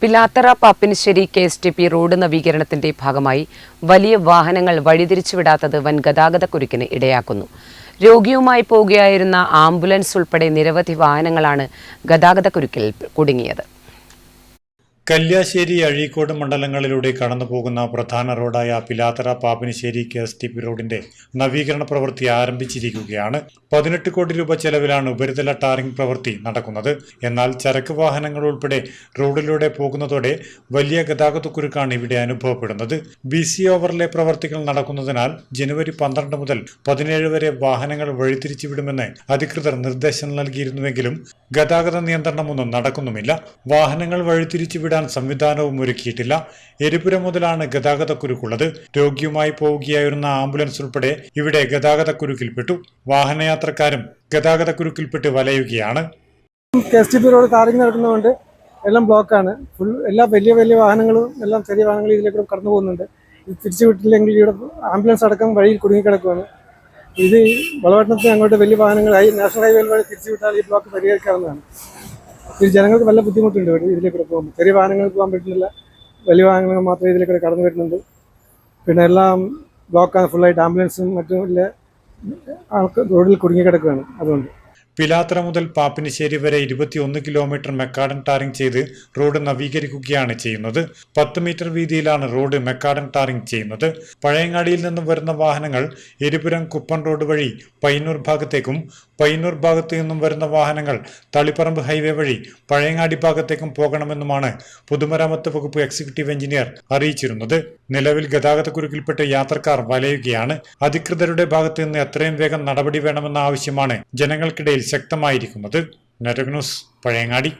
Pilathara Pappinissery K S T P road നവീകരണത്തിന്റെ ഭാഗമായി വലിയ വാഹനങ്ങൾ വഴിതിരിച്ചുവിടാത്തത് വൻ ഗതാഗതക്കുരുക്കിന് ഇടയാക്കുന്നു. രോഗിയുമായി പോവുകയായിരുന്ന ആംബുലൻസ് ഉൾപ്പെടെ നിരവധി വാഹനങ്ങളാണ് ഗതാഗതക്കുരുക്കിൽ കുടുങ്ങിയത്. കല്യാശ്ശേരി അഴീക്കോട് മണ്ഡലങ്ങളിലൂടെ കടന്നുപോകുന്ന പ്രധാന റോഡായ Pilathara Pappinissery K S T P റോഡിന്റെ നവീകരണ പ്രവൃത്തി ആരംഭിച്ചിരിക്കുകയാണ്. പതിനെട്ട് കോടി രൂപ ചെലവിലാണ് ഉപരിതല ടാറിംഗ് പ്രവൃത്തി നടക്കുന്നത്. എന്നാൽ ചരക്ക് വാഹനങ്ങൾ ഉൾപ്പെടെ റോഡിലൂടെ പോകുന്നതോടെ വലിയ ഗതാഗതക്കുരുക്കാണ് ഇവിടെ അനുഭവപ്പെടുന്നത്. ബി സി ഓവറിലെ പ്രവർത്തികൾ നടക്കുന്നതിനാൽ ജനുവരി പന്ത്രണ്ട് മുതൽ പതിനേഴ് വരെ വാഹനങ്ങൾ വഴിതിരിച്ചുവിടുമെന്ന് അധികൃതർ നിർദ്ദേശം നൽകിയിരുന്നുവെങ്കിലും ഗതാഗത നിയന്ത്രണമൊന്നും നടക്കുന്നുമില്ല. വാഹനങ്ങൾ വഴിതിരിച്ചുവിടാൻ സംവിധാനവും ഒരുക്കിയിട്ടില്ല. എരിപുരം മുതലാണ് ഗതാഗതക്കുരുക്കുള്ളത്. രോഗിയുമായി പോവുകയായിരുന്ന ആംബുലൻസ് ഉൾപ്പെടെ ഇവിടെ ഗതാഗതക്കുരുക്കിൽപ്പെട്ടു. വാഹനയാത്രക്കാരും ഗതാഗതക്കുരുക്കിൽപ്പെട്ട് വലയുകയാണ്. കെ എസ് ടി എല്ലാം ബ്ലോക്കാണ്. ഫുൾ എല്ലാ വലിയ വലിയ വാഹനങ്ങളും എല്ലാം ചെറിയ വാഹനങ്ങളും ഇതിലേക്ക് കടന്നു പോകുന്നുണ്ട്. ഇത് തിരിച്ചു വിട്ടില്ലെങ്കിൽ ഇവിടെ ആംബുലൻസ് അടക്കം വഴിയിൽ കുടുങ്ങിക്കിടക്കുകയാണ് ഇത് വളവട്ടണത്തിന് അങ്ങോട്ട് വലിയ വാഹനങ്ങൾ നാഷണൽ ഹൈവേയിൽ വഴി തിരിച്ചു വിട്ടാൽ ഈ ബ്ലോക്ക് പരിഹരിക്കാവുന്നതാണ്. ഇത് ജനങ്ങൾക്ക് നല്ല ബുദ്ധിമുട്ടുണ്ട് ഇവിടെ ഇതിലേക്ക് പോകുമ്പോൾ. ചെറിയ വാഹനങ്ങൾക്ക് പോകാൻ പറ്റുന്നില്ല. വലിയ വാഹനങ്ങൾ മാത്രമേ ഇതിലേക്ക് കടന്നു വരുന്നുണ്ട് പിന്നെ എല്ലാം ബ്ലോക്കാണ് ഫുള്ളായിട്ട് ആംബുലൻസും മറ്റും ഇല്ല. ആൾക്ക് റോഡിൽ കുടുങ്ങിക്കിടക്കുകയാണ് അതുകൊണ്ട്. പിലാത്ര മുതൽ പാപ്പിനിശ്ശേരി വരെ ഇരുപത്തിയൊന്ന് കിലോമീറ്റർ മെക്കാഡൻ ടാറിംഗ് ചെയ്ത് റോഡ് നവീകരിക്കുകയാണ് ചെയ്യുന്നത്. പത്ത് മീറ്റർ വീതിയിലാണ് റോഡ് മെക്കാഡൻ ടാറിംഗ് ചെയ്യുന്നത്. പഴയങ്ങാടിയിൽ നിന്നും വരുന്ന വാഹനങ്ങൾ എരിപുരം കുപ്പൻ റോഡ് വഴി പയ്യന്നൂർ ഭാഗത്തേക്കും പയ്യന്നൂർ ഭാഗത്തു നിന്നും വരുന്ന വാഹനങ്ങൾ തളിപ്പറമ്പ് ഹൈവേ വഴി പഴയങ്ങാടി ഭാഗത്തേക്കും പോകണമെന്നുമാണ് പൊതുമരാമത്ത് വകുപ്പ് എക്സിക്യൂട്ടീവ് എഞ്ചിനീയർ അറിയിച്ചിരുന്നത്. നിലവിൽ ഗതാഗതക്കുരുക്കിൽപ്പെട്ട് യാത്രക്കാർ വലയുകയാണ്. അധികൃതരുടെ ഭാഗത്തു നിന്ന് എത്രയും വേഗം നടപടി വേണമെന്ന ആവശ്യമാണ് ജനങ്ങൾക്കിടയിൽ ശക്തമായിരിക്കുന്നത്. നെറ്റഗ് ന്യൂസ് പഴയങ്ങാടി.